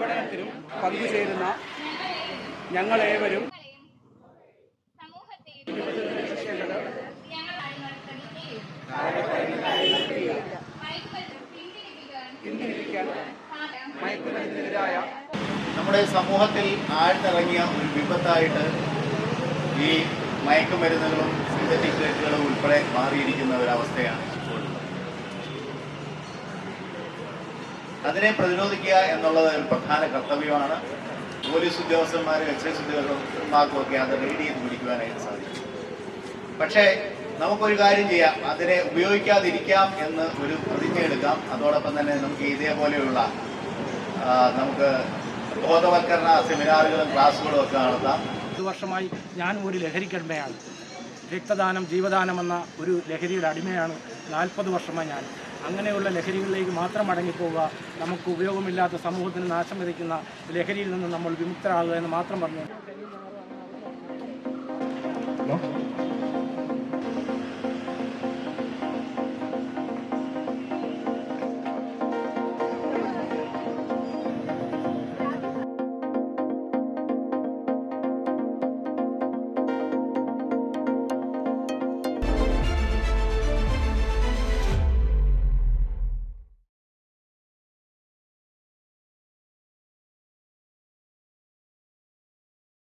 വിപണനത്തിലും പങ്കുചേരുന്ന ഞങ്ങളേവരും നമ്മുടെ സമൂഹത്തിൽ ആഴ്ന്നിറങ്ങിയ ഒരു വിപത്തായിട്ട് ഈ മയക്കുമരുന്നുകളും സിന്തറ്റിക് ഡ്രഗുകളും ഉൾപ്പെടെ മാറിയിരിക്കുന്ന ഒരവസ്ഥയാണ്. അതിനെ പ്രതിരോധിക്കുക എന്നുള്ളത് ഒരു പ്രധാന കർത്തവ്യമാണ്. പോലീസ് ഉദ്യോഗസ്ഥന്മാരും എക്സൈസ് ഉദ്യോഗസ്ഥന്മാർക്കും ഒക്കെ അത് റെയ്ഡ് ചെയ്ത് പിടിക്കുവാനായിട്ട് സാധിക്കും. പക്ഷേ നമുക്കൊരു കാര്യം ചെയ്യാം. അതിനെ ഉപയോഗിക്കാതിരിക്കാം എന്ന് ഒരു പ്രതിജ്ഞ എടുക്കാം. അതോടൊപ്പം തന്നെ നമുക്ക് ഇതേപോലെയുള്ള നമുക്ക് ബോധവൽക്കരണ സെമിനാറുകളും ക്ലാസ്സുകളും ഒക്കെ നടത്താം. വർഷമായി ഞാൻ ഒരു ലഹരിക്കടിമയാണ്. രക്തദാനം ജീവദാനം എന്ന ഒരു ലഹരിയുടെ അടിമയാണ് നാൽപ്പത് വർഷമായി ഞാൻ. അങ്ങനെയുള്ള ലഹരികളിലേക്ക് മാത്രം അടങ്ങിപ്പോവുക നമുക്ക് ഉപയോഗമില്ലാത്ത സമൂഹത്തിന് നാശം വിതയ്ക്കുന്ന ലഹരിയിൽ നിന്ന് നമ്മൾ വിമുക്തരാകുക എന്ന് മാത്രം പറഞ്ഞു